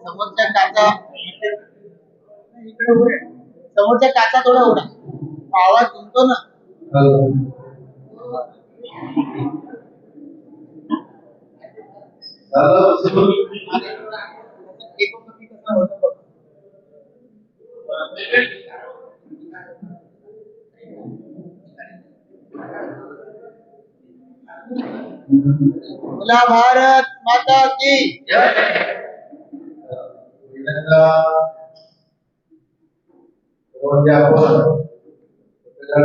समोरच्या काचा इकडे उभे. समोरच्या काचा थोडा उडा आवाज तुमतो ना मला भारत माता की आपण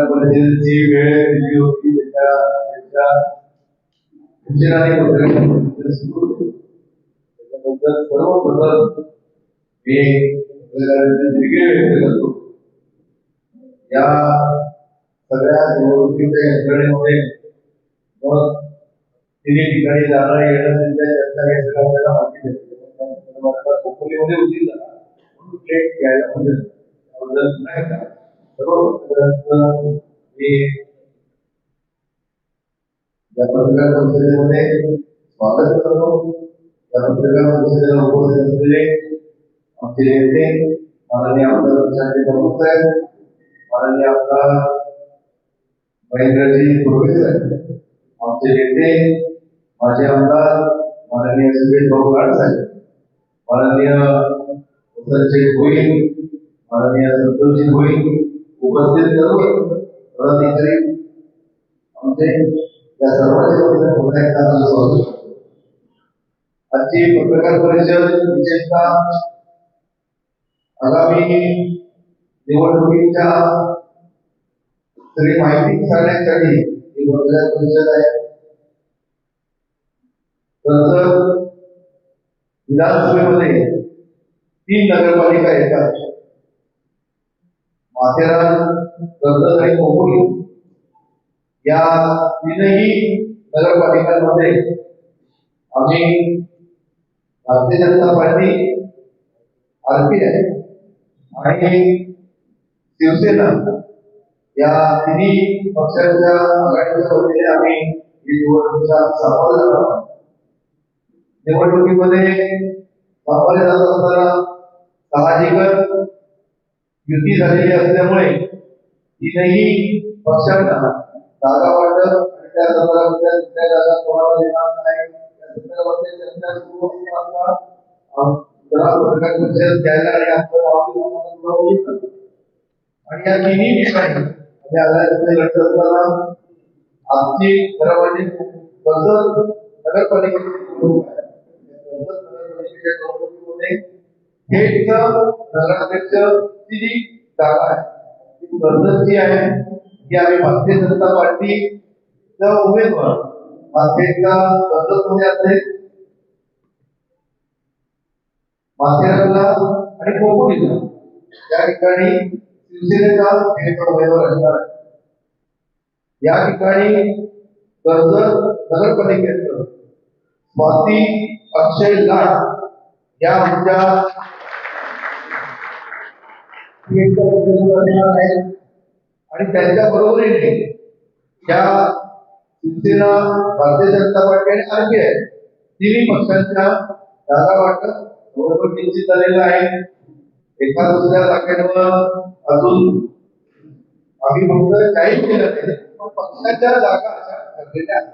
परिषदेची वेळ दिली होती त्याच्या त्याच्याबद्दल व्यक्त करतो या सगळ्या निवडणुकीच्या यंत्रणेमध्ये मग तिन्ही ठिकाणी जाणार येणं त्यांच्या चर्चा हे सगळं आपल्याला माहिती आहे त्या कोकणीमध्ये उशीर झाला म्हणून ते घ्यायला म्हणजे त्याबद्दल नाही का सर्व या पत्रकार परिषदेमध्ये स्वागत करतो. या पत्रकार परिषदेला उपस्थित असलेले आमचे नेते माननीय आमदार प्रशांत प्रमुख साहेब माननीय आमदार महेंद्रजी कुर्वे साहेब आमचे नेते माजी आमदार माननीय सुरेश भाऊ लाड साहेब माननीय संजय भोईर माननीय संतोषजी भोईर उपस्थित सर्व पदाधिकारी आमचे या सर्वांच्या वतीने पुन्हा एकदा आपलं स्वागत आजची पत्रकार परिषद विशेषतः आगामी निवडणुकीच्या तरी माहिती सांगण्यासाठी ही पत्रकार परिषद आहे. नंतर विधानसभेमध्ये तीन नगरपालिका येतात. माथेरान कर्जत आणि कोकणी. या तीनही नगरपालिकांमध्ये आम्ही भारतीय जनता पार्टी आरपीआय आणि शिवसेना या तिन्ही पक्षांच्या आघाडीच्या वतीने आम्ही ही निवडणुकीला सामोरं जात आहोत. निवडणुकीमध्ये सामोरे जात असताना साहजिकच युती झालेली असल्यामुळे तीनही पक्षांना जागा वाटप आणि त्या संदर्भातल्या दुसऱ्या जागा कोणाला देणार नाही. या संदर्भातल्या चर्चा सुरू असताना आम- आणि आमचं नाव आणि या तिन्ही ठिकाणी आम्ही आघाडीमध्ये लढत असताना आमची खरं म्हणजे नगरपालिकेची आहे. नगरपालिकेच्या निवडणुकीमध्ये थेट जागा आहे ती कर्जत जी आहे की आम्ही भारतीय जनता पार्टीचा उमेदवार. माथेरचा कर्जत मध्ये असेल? माथेरानला आणि कोकणीला. या ठिकाणी शिवसेनेचा उमेदवार असणार आहे. या ठिकाणी कर्जत नगरपालिकेचं स्वाती अक्षय लाड या आमच्या थेट आहेत आणि त्यांच्या बरोबरीने या शिवसेना भारतीय जनता पार्टी आणि आरपीआय तिन्ही पक्षांच्या जागा वाटप बरोबर निश्चित झालेलं आहे. एका दुसऱ्या जागेवर अजून आम्ही फक्त काहीच केलं नाही. पण पक्षाच्या जागा अशा ठरलेल्या आहेत.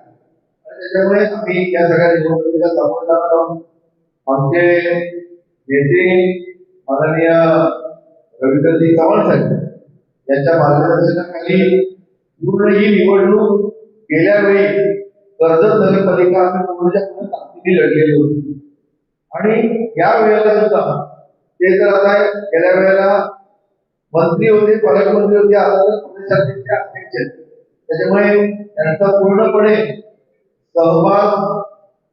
आणि त्याच्यामुळे आम्ही या सगळ्या निवडणुकीला सामोरं जाणार आहोत. आमचे नेते माननीय रवींद्रजी चव्हाण साहेब त्यांच्या मार्गदर्शनाखाली पूर्ण ही निवडणूक गेल्या वेळी कर्जत नगरपालिका आम्ही ताकदीने लढलेली होती. आणि या वेळेला सुद्धा ते तर आता गेल्या वेळेला मंत्री होते पालकमंत्री होते आता तर प्रदेशाध्यक्ष अध्यक्ष त्याच्यामुळे त्यांचा पूर्णपणे सहभाग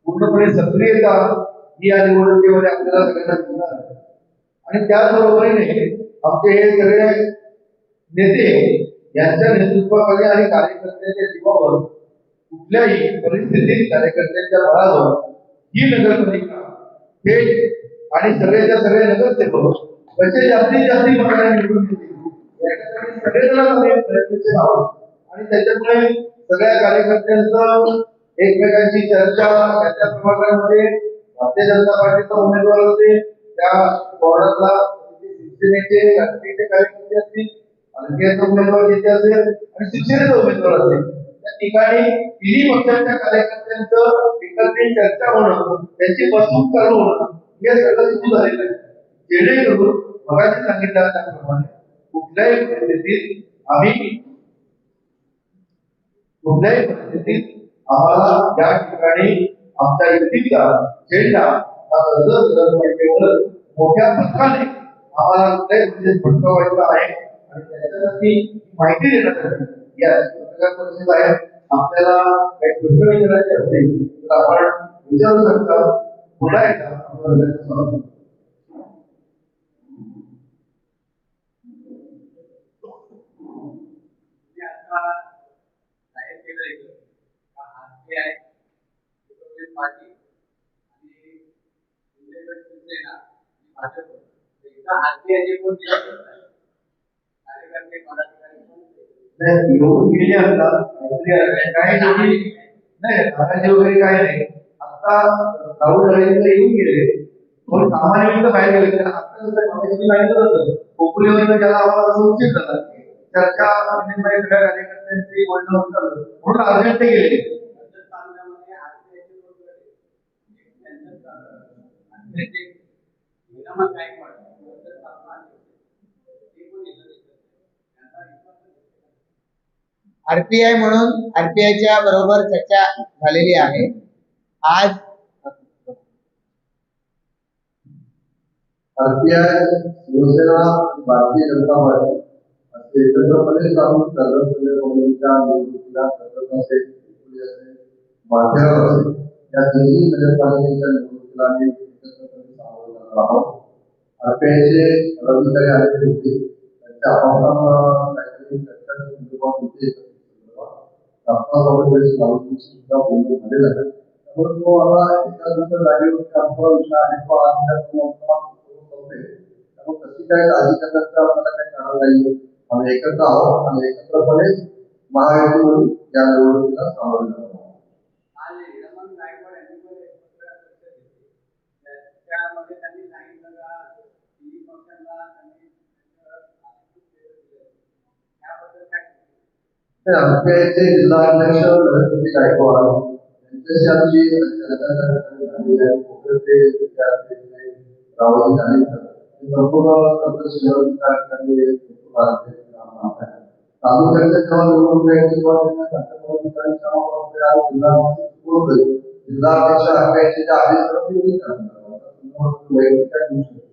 पूर्णपणे सक्रियता ही या निवडणुकीमध्ये आपल्याला सगळ्यांना दिसणार आणि त्याचबरोबरीने आमचे हे सगळे नेते यांच्या नेतृत्वाखाली आणि कार्यकर्त्यांच्या जीवावर कुठल्याही परिस्थितीत कार्यकर्त्यांच्या बळावर ही नगरपालिका हे आणि सगळ्याच्या सगळे नगरसेवक कसे जास्तीत जास्त मताने निवडून येतील याच्यासाठी सगळेजण प्रयत्नशील आहोत. आणि त्याच्यामुळे सगळ्या कार्यकर्त्यांचं एकमेकांची चर्चा त्यांच्या प्रभागामध्ये भारतीय जनता पार्टीचा उमेदवार असेल त्या वॉर्डातला शिवसेनेचे राष्ट्रीय कार्यकर्ते असतील आणखीचा उमेदवार जिथे असेल आणि शिवसेनेचा उमेदवार असेल त्या ठिकाणी तिन्ही पक्षांच्या कार्यकर्त्यांचं एकत्रित चर्चा होणं त्यांची बसवूक करणं होणं हे सगळं सुरू झालेलं आहे. जेणेकरून मगाशी सांगितलं त्याप्रमाणे कुठल्याही परिस्थितीत आम्ही कुठल्याही परिस्थितीत आम्हाला या ठिकाणी आमच्या युतीचा झेंडा मोठ्या फटकाने आम्हाला कुठल्याही भटकवायचा आहे. त्याच्यासाठी माहिती देण्यासाठी या पत्रकार परिषद आहे आपल्याला काही प्रश्न विचारायचे असतील तर आपण विचारू शकता. पुन्हा एकदा आपलं आहे. आता केलं आहे. पार्टी आणि भाजप तर हाती आहे कोण दिलं कार्यकर्ते पदाधिकारी कोण ते? नाही, येऊन गेले आता काही नाही वगैरे काही नाही आता राहुल गांधी येऊन गेले पण कामानिमित्त बाहेर गेले तर आता सांगितलं होतं कोकणीवर त्याला आम्हाला असं उशीर झाला चर्चा विनिमय सगळ्या कार्यकर्त्यांची बोलणं होतं म्हणून अर्जंट ते गेले तालुक्यामध्ये हाती आहे जे कोण दिलं? एक त्यांचं चाललं. आणि त्याचे निनामत गायकवाड, कर्जत तालुका अध्यक्ष. ते कोण इथं दिसत नाही. त्यांचा विश्वास नाही. आरपीआय म्हणून आरपीआयच्या बरोबर चर्चा झालेली आहे. आज आरपीआय शिवसेना भारतीय जनता पार्टी असे एकत्रपणे चालून निवडणुकीला असेल माथेरान असेल या तिन्ही नगरपालिकेच्या निवडणुकीला आम्ही एकत्रपणे जाणार आहोत. आरपीआयचे पदाधिकारी आलेले होते. त्यांच्या आपापसात काहीतरी चर्चा संदर्भात होते आत्तासोबत लावून सुद्धा बोलणं आहे. तो आता एका दुसऱ्या आमचा विषय आहे. तो आज त्या तुम्हाला काही काळजी करण्याचं आपल्याला काही कारण नाहीये. आम्ही एकत्र आहोत आणि एकत्रपणे महायुतीवरून या निवडणुकीला सामोरे जाणार आहोत. आज जिल्हा अध्यक्ष गणपती गायकवाड यांच्याशी आमची संपूर्ण जेव्हा निवडणूक तेव्हा जिल्हा अध्यक्ष जिल्हा अध्यक्ष जे आदेश वैयक्तिक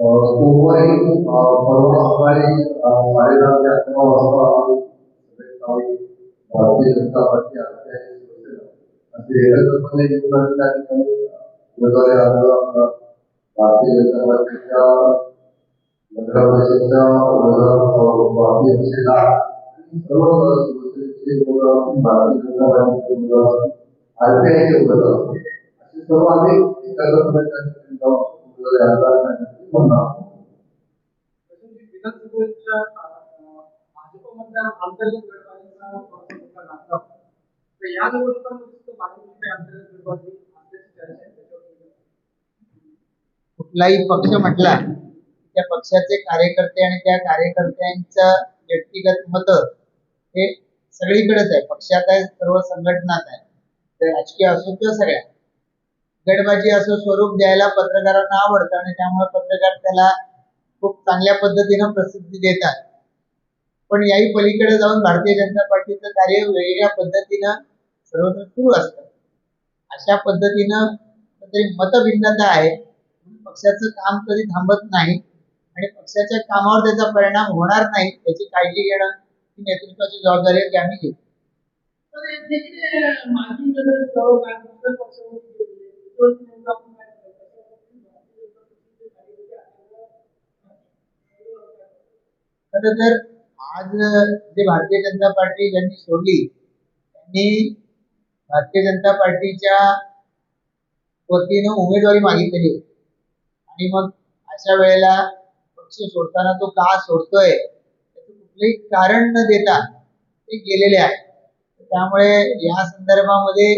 सोमवारी परवा सकाळी साडेदहा ते अकरा वाजता भारतीय जनता पार्टी आरपीआय असे एकत्रपणे येऊन त्या ठिकाणी उमेदवारी अर्ज आपला भारतीय जनता पार्टीच्या परिषदच्या उमेदवार भारतीय सर्व शिवसेनेचे उमेदवार असतील, भारतीय जनता पार्टीचे उमेदवार असतील, असे सर्व आम्ही एकाग्रपणे त्या ठिकाणी जाऊन कुठलाही पक्ष म्हटला त्या पक्षाचे कार्यकर्ते आणि त्या कार्यकर्त्यांचं व्यक्तिगत मत हे सगळीकडेच आहे. पक्षात आहे सर्व संघटनात आहे. राजकीय असो किंवा सगळ्या गडबाजी असं स्वरूप द्यायला पत्रकारांना आवडतं आणि त्यामुळे पत्रकार त्याला खूप चांगल्या पद्धतीनं प्रसिद्धी देतात. पण याही पलीकडे जाऊन भारतीय जनता पार्टीचं कार्य वेगवेगळ्या पद्धतीनं सर्वत्र सुरू असतं. अशा पद्धतीनं तरी मतभिन्नता आहे. पक्षाचं काम कधी थांबत नाही आणि पक्षाच्या कामावर त्याचा परिणाम होणार नाही याची काळजी घेणं ही नेतृत्वाची जबाबदारी आहे आम्ही घेऊ. खर तर आज जे भारतीय जनता पार्टी ज्यांनी सोडली त्यांनी भारतीय जनता पार्टीच्या वतीनं उमेदवारी मागितलेली होती. आणि मग अशा वेळेला पक्ष सोडताना तो का सोडतोय त्याचं कुठलंही कारण न देता ते गेलेले आहे. त्यामुळे या संदर्भामध्ये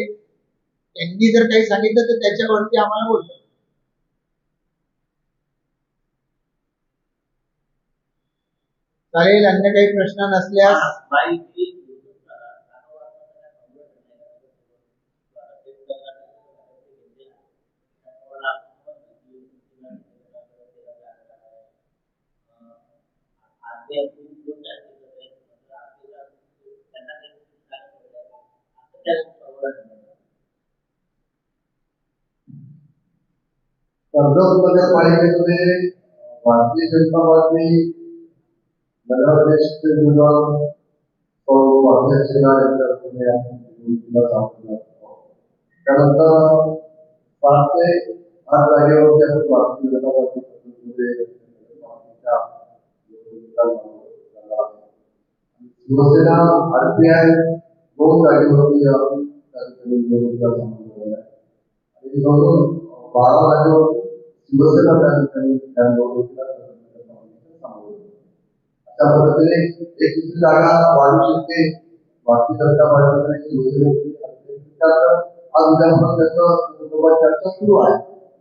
त्यांनी जर काही सांगितलं तर त्याच्यावरती आम्हाला बोलतो चालेल अन्य काही प्रश्न नसल्यास Yeah. कर्जत नगरपालिकेमध्ये भारतीय जनता पार्टी नगराध्यक्ष उमेदवार अध्यक्ष त्यानंतर सात ते आठ जागेवरती आपण भारतीय जनता पार्टी शिवसेना आरपीआय दोन जागेवरती आपण निवडणुकीला सामोरं आणि बारा जागेवरती शिवसेना त्या ठिकाणी अशा पद्धतीने एक दुसरी जागा वाढू शकते भारतीय जनता पार्टी आणि आज उद्यापासून चर्चा सुरू आहे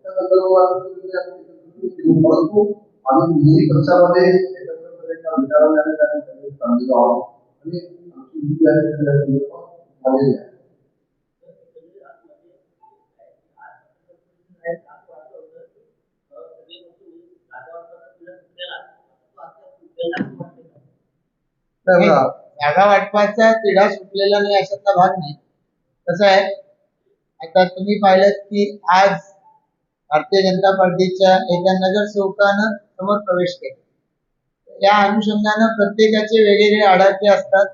त्या संदर्भात परंतु आम्ही तिन्ही पक्षामध्ये एकत्रपणे विचाराने आहोत आणि आमची आहे ती त्या संदर्भात झालेली आहे तर जागा वाटपाचा तिढा सुटलेला नाही अशातला भाग नाही. कसं आहे? आता तुम्ही पाहिलं की आज भारतीय जनता पार्टीच्या एका नगरसेवकानं समोर प्रवेश केला. या अनुषंगानं प्रत्येकाचे वेगवेगळे आडाखे असतात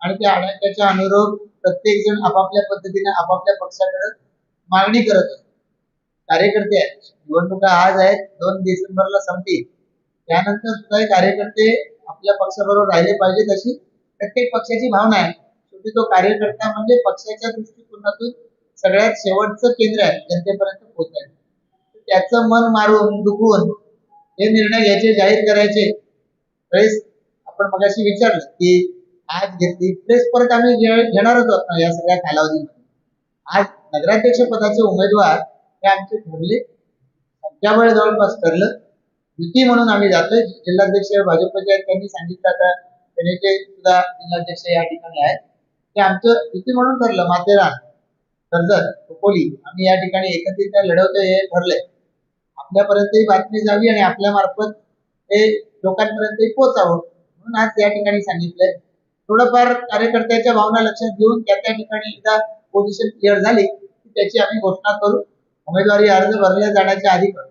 आणि त्या आडाख्याच्या अनुरूप प्रत्येक जण आपापल्या पद्धतीने आपापल्या पक्षाकडे मागणी करत असतो. कार्यकर्ते आहेत. निवडणुका आज आहेत. दोन डिसेंबरला संपतील. त्यानंतर सुद्धा हे कार्यकर्ते आपल्या पक्षाबरोबर राहिले पाहिजेत अशी प्रत्येक पक्षाची भावना आहे. शेवटी तो कार्यकर्ता म्हणजे पक्षाच्या दृष्टिकोनातून सगळ्यात शेवटचं केंद्र आहे जनतेपर्यंत पोहोचायचं त्याचं मन मारून दुखवून हे निर्णय घ्यायचे जाहीर करायचे. प्रेस आपण मगाशी विचारलं की आज घेतली प्रेस परत आम्ही घेणारच आहोत ना या सगळ्या कालावधीमध्ये. आज नगराध्यक्ष पदाचे उमेदवार हे आमचे ठरले. संख्याबळ जवळपास ठरलं. युती म्हणून आम्ही जातोय. जिल्हाध्यक्ष भाजपचे आहेत त्यांनी सांगितलं आता. त्यांचे सुद्धा जिल्हाध्यक्ष या ठिकाणी आहेत. ते आमचं युती म्हणून ठरलं माथेरान कर्जत खोपोली. आम्ही या ठिकाणी एकत्रित लढवतोय हे ठरलंय. आपल्यापर्यंत ही बातमी जावी आणि आपल्या मार्फत हे लोकांपर्यंत पोहोचावं म्हणून आज या ठिकाणी सांगितलंय. थोडंफार कार्यकर्त्याच्या भावना लक्षात घेऊन त्या त्या ठिकाणी एकदा पोझिशन क्लिअर झाली की त्याची आम्ही घोषणा करू. उमेदवारी अर्ज भरल्या जाण्याच्या आधी करू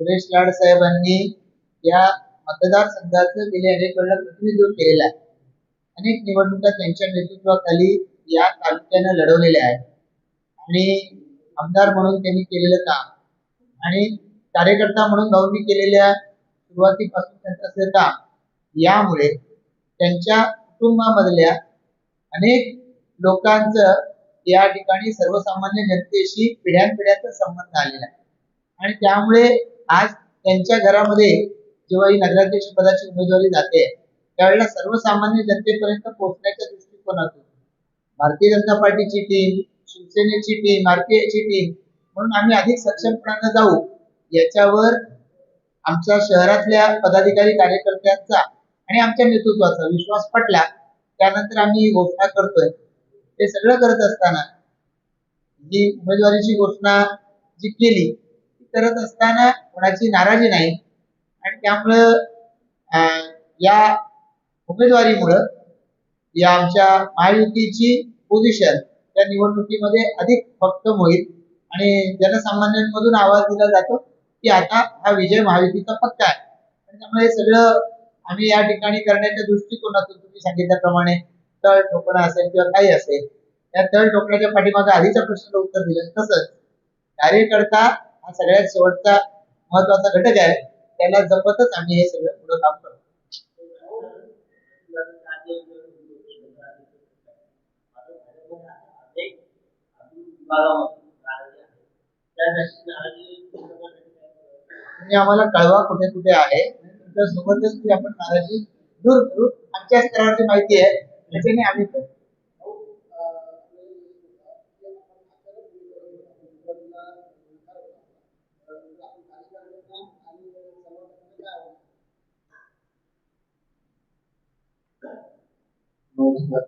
सुरेश लाड साहेबांनी या मतदारसंघाचं गेले अनेक वेळेला प्रतिनिधित्व केलेलं आहे. अनेक निवडणुका त्यांच्या नेतृत्वाखाली या तालुक्यानं लढवलेल्या आहेत. आणि आमदार म्हणून त्यांनी केलेलं काम आणि कार्यकर्ता म्हणून भाऊंनी केलेल्या सुरुवातीपासून त्यांचं असलेलं काम यामुळे त्यांच्या कुटुंबामधल्या अनेक लोकांचं या ठिकाणी सर्वसामान्य जनतेशी पिढ्यानपिढ्याचा संबंध आलेला आहे. आणि त्यामुळे आज त्यांच्या घरामध्ये जेव्हा ही नगराध्यक्ष पदाची उमेदवारी जाते त्यावेळेला सर्वसामान्य जनतेपर्यंत पोहोचण्याच्या दृष्टिकोनातून भारतीय जनता पार्टीची टीम शिवसेनेची टीम आरपीआयची टीम म्हणून आम्ही अधिक सक्षमपणानं जाऊ याच्यावर आमच्या शहरातल्या पदाधिकारी कार्यकर्त्यांचा आणि आमच्या नेतृत्वाचा विश्वास पटला. त्यानंतर आम्ही ही घोषणा करतोय. हे सगळं करत असताना जी उमेदवारीची घोषणा जी केली करत असताना कोणाची नाराजी नाही. आणि त्यामुळं या उमेदवारीमुळं या आमच्या महायुतीची पोझिशन त्या निवडणुकीमध्ये अधिक भक्कम होईल आणि जनसामान्यांमधून आवाज दिला जातो की आता हा विजय महायुतीचा पक्का आहे. आणि त्यामुळे सगळं आम्ही या ठिकाणी करण्याच्या दृष्टिकोनातून तुम्ही सांगितल्याप्रमाणे तळ ठोकणं असेल किंवा काही असेल त्या तळ ठोकण्याच्या पाठीमागे आधीच्या प्रश्नाला उत्तर दिलं. तसंच कार्यकर्ता हा सगळ्यात शेवटचा महत्त्वाचा घटक आहे. त्याला जपतच आम्ही हे सगळं पुढे काम करतो. तुम्ही आम्हाला कळवा कुठे कुठे आहे. तुमच्या सोबतच ती आपण नाराजी दूर करू. आमच्या स्तरावरची माहिती आहे. त्याच्याने आम्ही माझ्या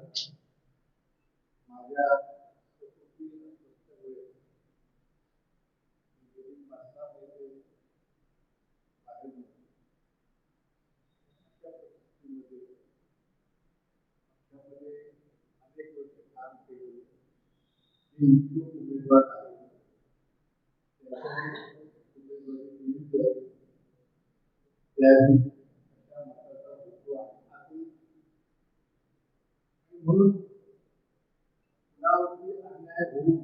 उमेदवार आहे म्हणून कुणावरती अन्याय होऊ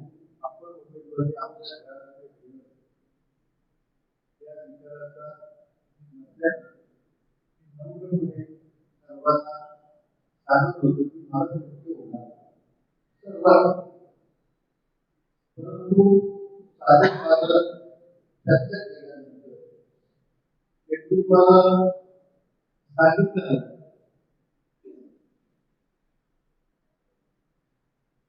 आपण उमेदवारी आपल्या घेणं. या विचाराचा नम्रपणे सर्वांना सांगत होतो की माझं होणार. परंतु साधक मात्र चर्चा केल्यानंतर सांगितलं तुम्ही तुमच्या कुठे उमेदवारी आपल्याकडे उमेदवारी ठेवली. अशा प्रकारे तुमचा केला मी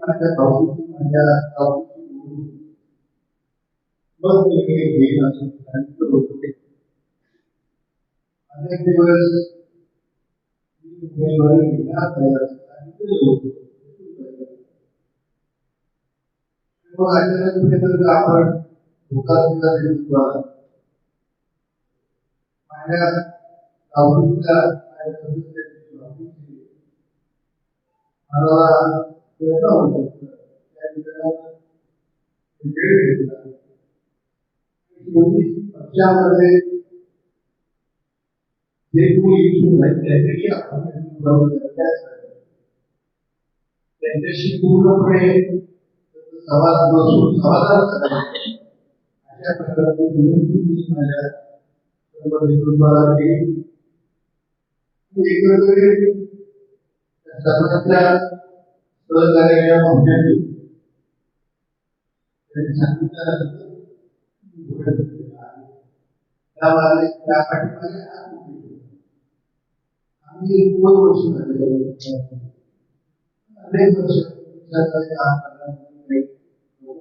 माझ्या भाऊची माझ्या भाऊची मग मी हे घेईन असं अनेक दिवस मी घेणार नाही असं सांगितलं होतं मग अचानक कुठेतरी आपण भूकाळीचा नेतृत्वाला माझ्या गावडीच्या माझ्या सदस्याची भावनीची मला प्रेरणा होत त्या विचारानं वेळ घेतला शेवटी पक्षामध्ये जे कोणी इच्छुक आहेत त्यांच्याशी आपण चर्चा करावी. त्यांच्याशी पूर्णपणे आवाज बसून समाधान अशा प्रकारची विनंती मी माझ्या केली. एकंदरीत सहकार्याच्या त्यांनी सांगितल्यानंतर त्यामागे त्या पाठीमागे आम्ही दोन वर्ष झाले अनेक वर्ष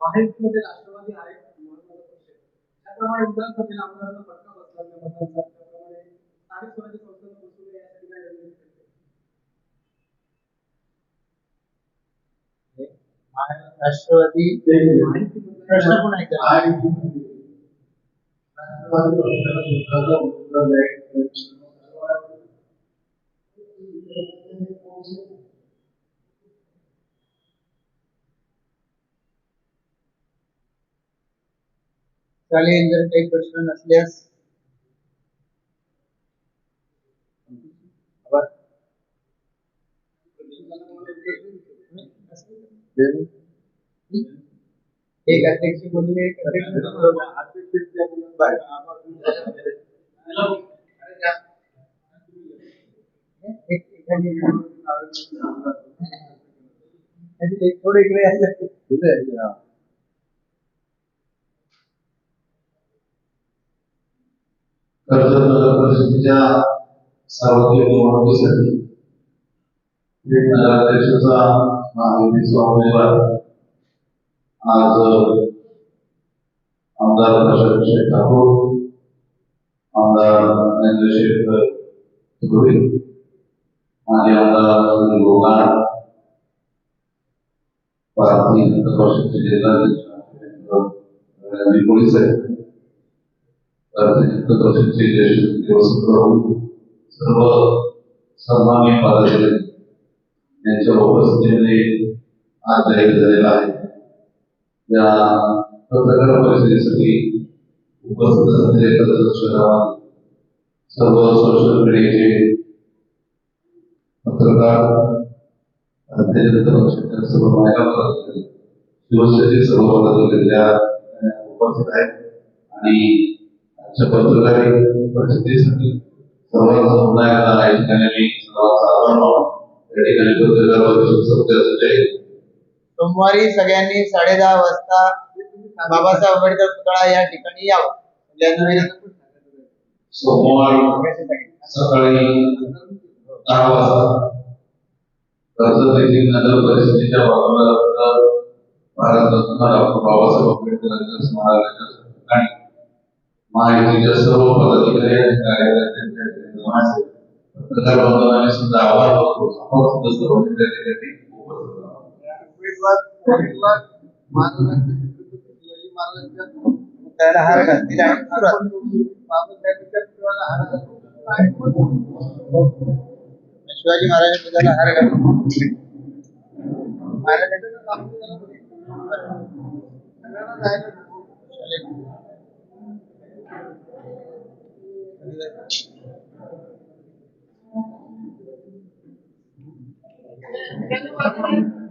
महायुतीमध्ये राष्ट्रवादी आहे. त्याप्रमाणे विधानसभेला आमदारांना फटका बसला त्या मतांचा त्याप्रमाणे स्थानिक स्वराज्य संस्थांना बसू नये यासाठी काय रणनीती करते? राष्ट्रवादी प्रश्न पण आहे का? राष्ट्रवादी चालेल जर काही प्रश्न नसल्यास. एक अध्यक्ष बोलले एक थोडं इकडे यायला सार्वत्रिक निवडणुकीसाठी थेट नगराध्यक्षाचा महायुतीचा उमेदवार आज आमदार प्रशांत शेख ठाकूर आमदार नरेंद्रशेठ तुकडे माजी आमदार सुनील गोगाड भारतीय जनता पक्षाचे जिल्हाध्यक्ष रणजित पोलीस आहेत भारतीय जनता पक्षाचे ज्येष्ठ वसंतराव सर्व सन्मान्य पदाधिकारी यांच्या उपस्थितीमध्ये आज जाहीर झालेला आहे या पत्रकार परिषदेसाठी उपस्थित असलेले पत्रकार सर्व सोशल मीडियाचे पत्रकार पक्षाच्या सर्व महिला शिवसेनेचे सर्व पदाधिकारी या या उपस्थित आहेत. आणि आजच्या पत्रकारी परिषदेसाठी सर्वांचा पुन्हा एकदा या ठिकाणी मी सर्वांचा आभार या ठिकाणी पत्रकार परिषद सत्याचे सोमवारी सगळ्यांनी साडे दहा वाजता बाबासाहेब आंबेडकर पुतळा या ठिकाणी यावं. सोमवार सकाळी दहा वाजता. कर्जत येथील नगर परिषदेच्या वातावरणात भारतरत्न डॉक्टर बाबासाहेब आंबेडकर यांच्या ठिकाणी महायुतीच्या सर्व पदाधिकारी आणि कार्यकर्त्यांच्या पत्रकार बांधवांनी सुद्धा आभार मानतो. आपण सुद्धा सर्वांनी त्या ठिकाणी उपस्थित राहावं. त्याला हार घातलेला शिवाजी महाराजांनी त्याला हार घातला धन्यवाद